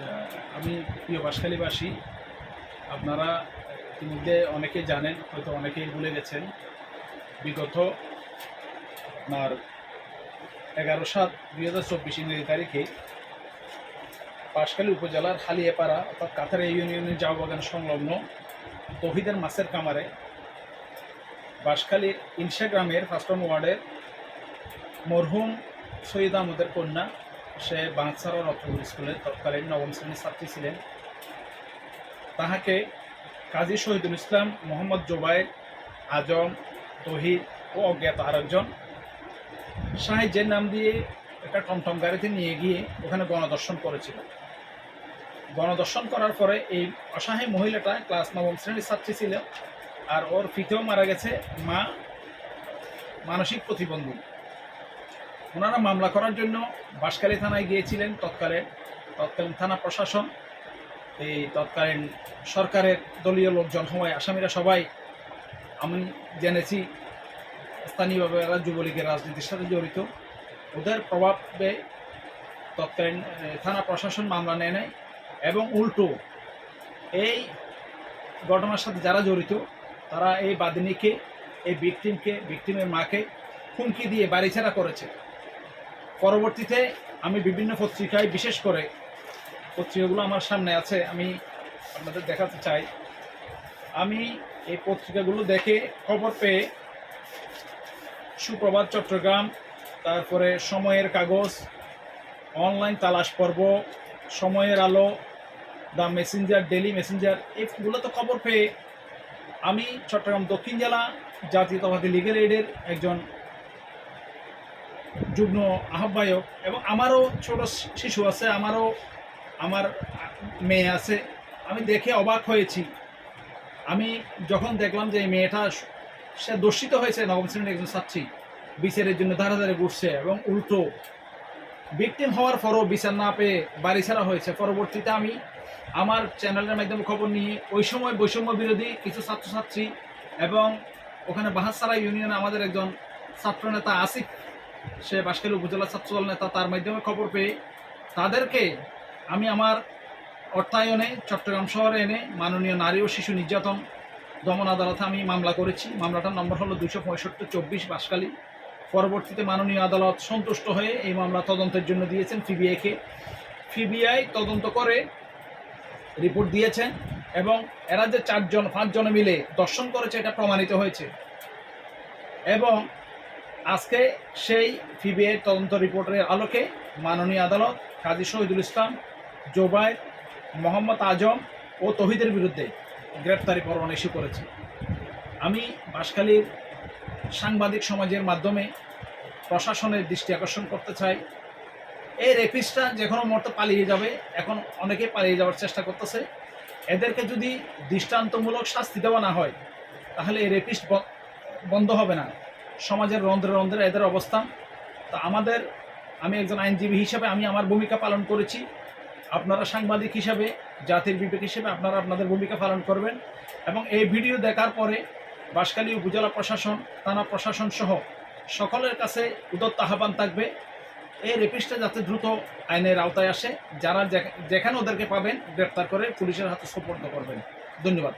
আচ্ছা, আমি প্রিয় বাসখালীবাসী আপনারা ইতিমধ্যে অনেকে জানেন হয়তো অনেকেই ভুলে গেছেন বিগত আপনার এগারো সাত দুই হাজার চব্বিশ ইংরেজি তারিখে পাশখালী উপজেলার হালিয়াপাড়া অর্থাৎ কাতারা ইউনিয়নের জাওবাগান সংলগ্ন তহিদের মাছের কামারে বাঁশখালীর ইনস্টাগ্রামের ফার্স্টন ওয়ার্ডের মরহুম সৈয়দ আহমদের কন্যা সে বাঁকসারা রথপুর স্কুলে তৎকালীন নবম শ্রেণির ছাত্রী ছিলেন। তাহাকে কাজী শহীদুল ইসলাম মোহাম্মদ জোবাইর আজম, তহিদ ও অজ্ঞাত আরেকজন সাহায্যের নাম দিয়ে একটা টমটম গাড়িতে নিয়ে গিয়ে ওখানে গণদর্শন করেছিল। গণদর্শন করার পরে এই অসহায় মহিলাটা ক্লাস নবম শ্রেণির ছাত্রী ছিল আর ওর ফিতেও মারা গেছে মা মানসিক প্রতিবন্ধী। ওনারা মামলা করার জন্য বাঁশখালী থানায় গিয়েছিলেন তৎকালীন তৎকালীন থানা প্রশাসন, এই তৎকালীন সরকারের দলীয় লোকজন হওয়ায় আসামিরা সবাই, আমি জেনেছি, স্থানীয়ভাবে এরা যুবলীগের রাজনীতির সাথে জড়িত। ওদের প্রভাবে তৎকালীন থানা প্রশাসন মামলা নেয় নেয় এবং উল্টো এই ঘটনার সাথে যারা জড়িত, তারা এই বাদিনীকে, এই ভিকটিমকে, ভিকটিমের মাকে হুমকি দিয়ে বাড়িছাড়া করেছে। পরবর্তীতে আমি বিভিন্ন পত্রিকায়, বিশেষ করে পত্রিকাগুলো আমার সামনে আছে, আমি আপনাদের দেখাতে চাই। আমি এই পত্রিকাগুলো দেখে খবর পেয়ে সুপ্রভাত, চট্টগ্রাম, তারপরে সময়ের কাগজ, অনলাইন তালাশ পর্ব, সময়ের আলো, দ্য মেসেঞ্জার ডেলি মেসেঞ্জার, এগুলো তো খবর পেয়ে আমি চট্টগ্রাম দক্ষিণ জেলা জাতীয়তাবাদী লিগেল এইডের একজন যুগ্ম আহ্বায়ক এবং আমারও ছোট শিশু আছে, আমারও আমার মেয়ে আছে। আমি দেখে অবাক হয়েছি। আমি যখন দেখলাম যে এই মেয়েটা সে দর্শিত হয়েছে, নবম শ্রেণির একজন ছাত্রী। বিচারের জন্য ধারে ধারে ঘুরছে এবং উল্টো। ভিকটিম হওয়ার পরও বিচার না পেয়ে বাড়ি ছাড়া হয়েছে। পরবর্তীতে আমি আমার চ্যানেলের মাধ্যমে খবর নিয়ে ওই সময় বৈষম্য বিরোধী কিছু ছাত্রছাত্রী এবং ওখানে বাহাসারা ইউনিয়নে আমাদের একজন ছাত্রনেতা আসিফ সে বাঁশখালী উপজেলা ছাত্রদল নেতা, তার মাধ্যমে খবর পেয়ে তাদেরকে আমি আমার অর্থায়নে চট্টগ্রাম শহরে এনে মাননীয় নারী ও শিশু নির্যাতন দমন আদালতে আমি মামলা করেছি। মামলাটার নম্বর হলো দুশো পঁয়ষট্টি চব্বিশ বাঁশখালী। পরবর্তীতে মাননীয় আদালত সন্তুষ্ট হয়ে এই মামলা তদন্তের জন্য দিয়েছেন ফিবিআইকে সিবিআই তদন্ত করে রিপোর্ট দিয়েছেন এবং এরা যে চারজন, পাঁচজনে মিলে দর্শন করেছে, এটা প্রমাণিত হয়েছে। এবং আজকে সেই ফিবিআই তদন্ত রিপোর্টের আলোকে মাননীয় আদালত কাজী শহীদুল ইসলাম জোবাই মোহাম্মদ আজম ও তহিদের বিরুদ্ধে গ্রেপ্তারি পরোয়ানা ইস্যু করেছে। আমি বাঁশখালীর সাংবাদিক সমাজের মাধ্যমে প্রশাসনের দৃষ্টি আকর্ষণ করতে চাই। এই রেপিসটা যে কোনো মুহূর্তে পালিয়ে যাবে, এখন অনেকে পালিয়ে যাওয়ার চেষ্টা করতেছে। এদেরকে যদি দৃষ্টান্তমূলক শাস্তি দেওয়া না হয়, তাহলে এই রেপিস্ট বন্ধ হবে না। সমাজের রন্ধ্রে রন্ধ্রে এদের অবস্থান। তা আমাদের, আমি একজন আইনজীবী হিসাবে আমি আমার ভূমিকা পালন করেছি। আপনারা সাংবাদিক হিসাবে, জাতির বিবেক হিসেবে আপনারা আপনাদের ভূমিকা পালন করবেন। এবং এই ভিডিও দেখার পরে বাঁশখালী উপজেলা প্রশাসন, থানা প্রশাসন সহ সকলের কাছে উদত্ত আহ্বান থাকবে, এই রেপিস্টটা যাতে দ্রুত আইনের আওতায় আসে। যারা যেখানে ওদেরকে পাবেন, গ্রেপ্তার করে পুলিশের হাতে সোপর্দ করবেন। ধন্যবাদ।